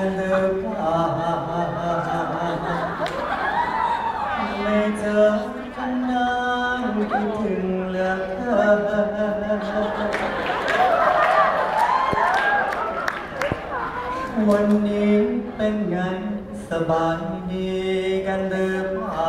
กันหรือเปล่าไม่เจอกันนานคิดถึงเหลือเกินวันนี้เป็นไงสบายดีกันหรือเปล่า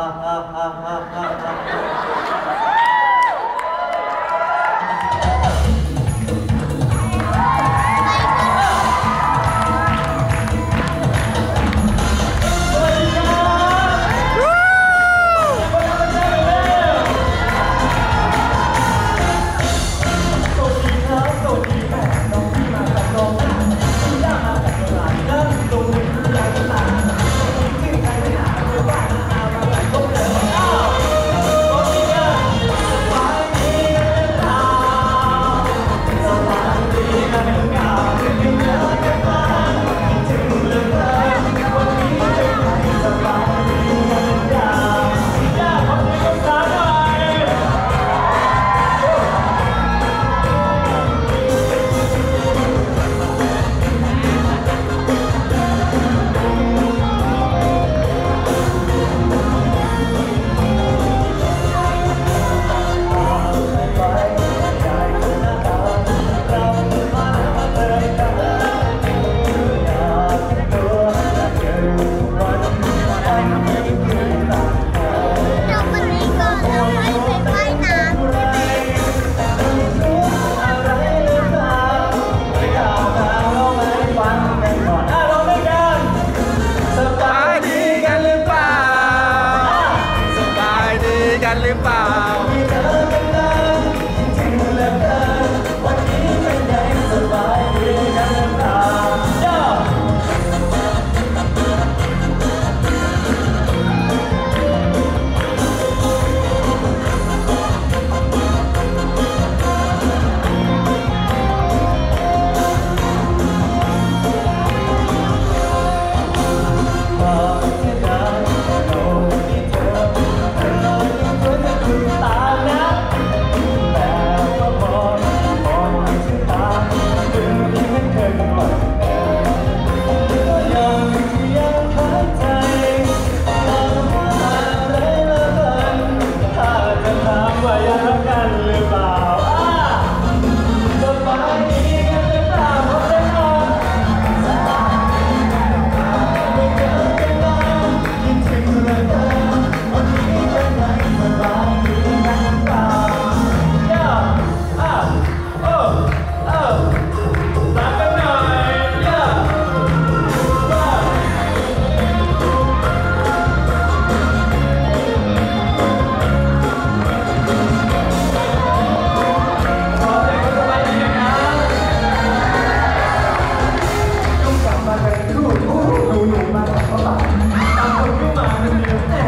Marcos, viu,